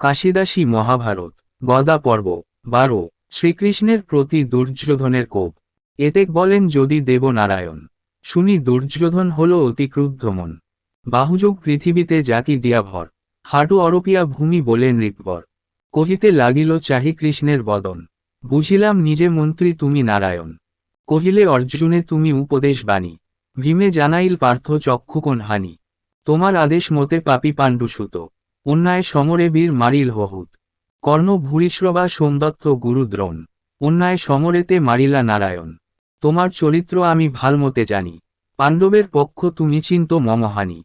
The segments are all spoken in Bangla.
কাশিদাসী মহাভারত, গদা পর্ব, বারো, শ্রীকৃষ্ণের প্রতি দুর্যোধনের কোপ। এতে বলেন যদি দেব নারায়ণ শুনি দুর্যোধন হল অতি ক্রুদ্ধ মন। বাহুযোগ পৃথিবীতে জাকি দিয়া ভর হাটু অরপিয়া ভূমি বলে নৃপবর। কহিতে লাগিল, চাহি কৃষ্ণের বদন। বুঝিলাম নিজে মন্ত্রী তুমি নারায়ণ। কহিলে, অর্জুনে তুমি উপদেশ বাণী ভীমে জানাইল পার্থ চক্ষুকোণ হানি। তোমার আদেশ মতে পাপি পাণ্ডুসুত। অন্যায় সমরে বীর মারিল হহুত। কর্ণ ভূরিশ্রবা সোমদত্ত গুরুদ্রোণ। অন্যায় সমরেতে মারিলা নারায়ণ। তোমার চরিত্র আমি ভালমতে জানি। পাণ্ডবের পক্ষ তুমি চিন্ত মমহানি।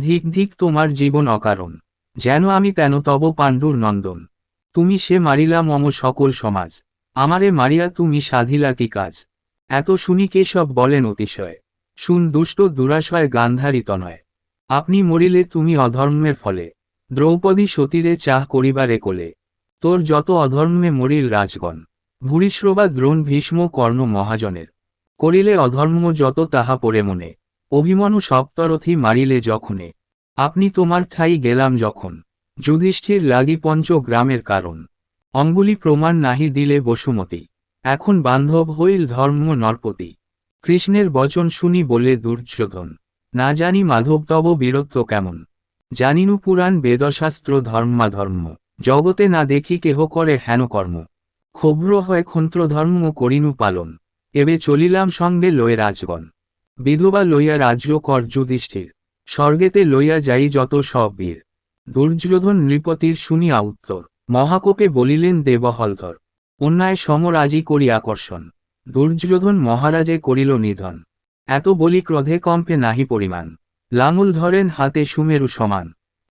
ধিক ধিক তোমার জীবন অকারণ। যেন আমি তেন তব পাণ্ডুর নন্দন। তুমি সে মারিলা মম সকল সমাজ। আমারে মারিয়া তুমি সাধিলা কি কাজ? এত শুনি কেশব বলেন অতিশয়। শুন দুষ্ট দুরাশয় গান্ধারিত নয় আপনি মরিলে তুমি অধর্মের ফলে। দ্রৌপদী সতীরে চাহ করিবারে কোলে। তোর যত অধর্মে মরিল রাজগণ, ভূরিশ্রবা দ্রোণ ভীষ্ম কর্ণ মহাজনের। করিলে অধর্ম যত তাহা পড়ে মনে, অভিমনু সপ্তরথী মারিলে যখনে। আপনি তোমার ঠাই গেলাম যখন, যুধিষ্ঠির লাগি পঞ্চ গ্রামের কারণ। অঙ্গুলি প্রমাণ নাহি দিলে বসুমতী, এখন বান্ধব হইল ধর্ম নরপতি। কৃষ্ণের বচন শুনি বলে দুর্যোধন, না জানি মাধব তব বীরত্ব কেমন। জানিনু পুরাণ বেদশাস্ত্র ধর্মাধর্ম। জগতে না দেখি কেহ করে হেন কর্ম। ক্ষোভ্র হয় ক্ষন্ত্র ধর্ম করিনু পালন। এবে চলিলাম সঙ্গে লয়ে রাজগণ। বিধবা লইয়া রাজ্য কর যুধিষ্ঠির। স্বর্গেতে লইয়া যাই যত সব বীর। দুর্যোধন নৃপতির শুনিয়া উত্তর, মহাকোপে বলিলেন দেবহলধর, অন্যায় সমরাজি করি আকর্ষণ। দুর্যোধন মহারাজে করিল নিধন। এত বলি ক্রোধে কম্পে নাহি পরিমাণ। লাঙুল ধরেন হাতে সুমেরু সমান।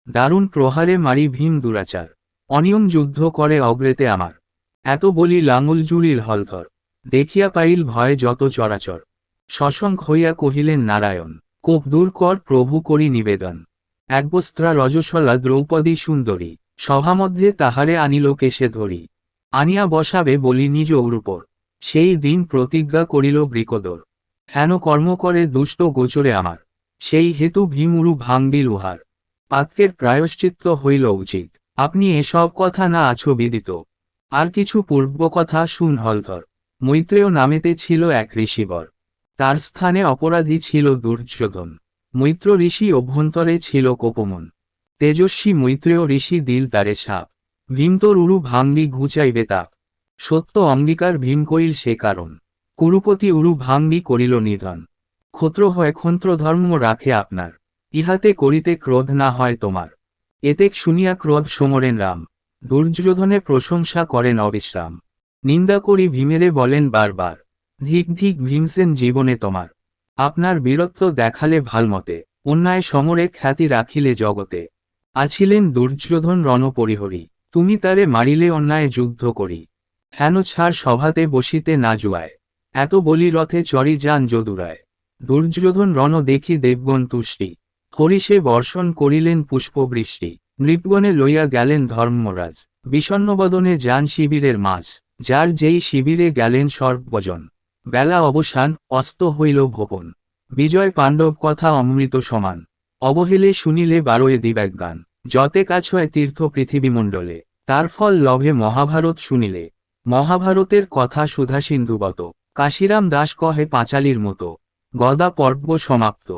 দারুণ প্রহারে মারি ভীম দুরাচার। অনিয়ম যুদ্ধ করে অগ্রেতে আমার। এত বলি লাঙুল জুড়িল হলধর দেখিয়া পাইল ভয় যত চরাচর। শশঙ্ক হইয়া কহিলেন, নারায়ণ, কোপ দূর কর, প্রভু করি নিবেদন। একবস্ত্রা রজসলা দ্রৌপদী সুন্দরী। সভামধ্যে তাহারে আনিল কেশে ধরি। আনিয়া বসাবে বলি নিজ উপর সেই দিন প্রতিজ্ঞা করিল বৃকদর। হেন কর্ম করে দুষ্ট গোচরে আমার। সেই হেতু ভীমুরু ভাঙবিল উহার। পাতকের প্রায়শ্চিত্ত হইল উচিত। আপনি এসব কথা না আছো বিদিত আর কিছু পূর্ব কথা শুন হলধর। মৈত্রেয় নামেতে ছিল এক ঋষিবর। তার স্থানে অপরাধী ছিল দুর্যোধন। মৈত্র ঋষি অভ্যন্তরে ছিল কোপমন। তেজস্বী মৈত্রেয় ঋষি দিল তারে সাপ। ভীমতর উরু ভাঙ্গি ঘুচাইবে তাপ। সত্য অঙ্গীকার ভীম কইল সে কারণ। কুরুপতি উরু ভাঙ্গি করিল নিধন। ক্ষত্র হয় ক্ষন্ত্র ধর্ম রাখে আপনার। ইহাতে করিতে ক্রোধ না হয় তোমার। এতেক শুনিয়া ক্রোধ সমরেন রাম। দুর্যোধনে প্রশংসা করেন অবিশ্রাম। নিন্দা করি ভীমেরে বলেন বারবার। ধিক ধিক ভীমসেন জীবনে তোমার। আপনার বীরত্ব দেখালে ভালমতে। অন্যায় সমরে খ্যাতি রাখিলে জগতে। আছিলেন দুর্যোধন রণপরিহরি। তুমি তারে মারিলে অন্যায় যুদ্ধ করি। হেন ছাড় সভাতে বসিতে না জুয়ায়। এত বলি রথে চরি যান যদুরায়। দুর্যোধন রণ দেখি দেবগণ তুষ্টি হরিষে বর্ষণ করিলেন পুষ্পবৃষ্টি। নৃপগণে লইয়া গেলেন ধর্মরাজ। বিষণ্নবদনে যান শিবিরের মাছ যার যেই শিবিরে গেলেন সর্বজন। বেলা অবসান, অস্ত হইল ভোপন। বিজয় পাণ্ডব কথা অমৃত সমান। অবহেলে শুনিলে বারোয় দিব্যাজ্ঞান। যতে কাছ হয় তীর্থ পৃথিবীমণ্ডলে। তার ফল লভে মহাভারত শুনিলে। মহাভারতের কথা সুধা সিন্ধুবত কাশিরাম দাস কহে পাঁচালির মতো। গদা পর্ব সমাপ্ত।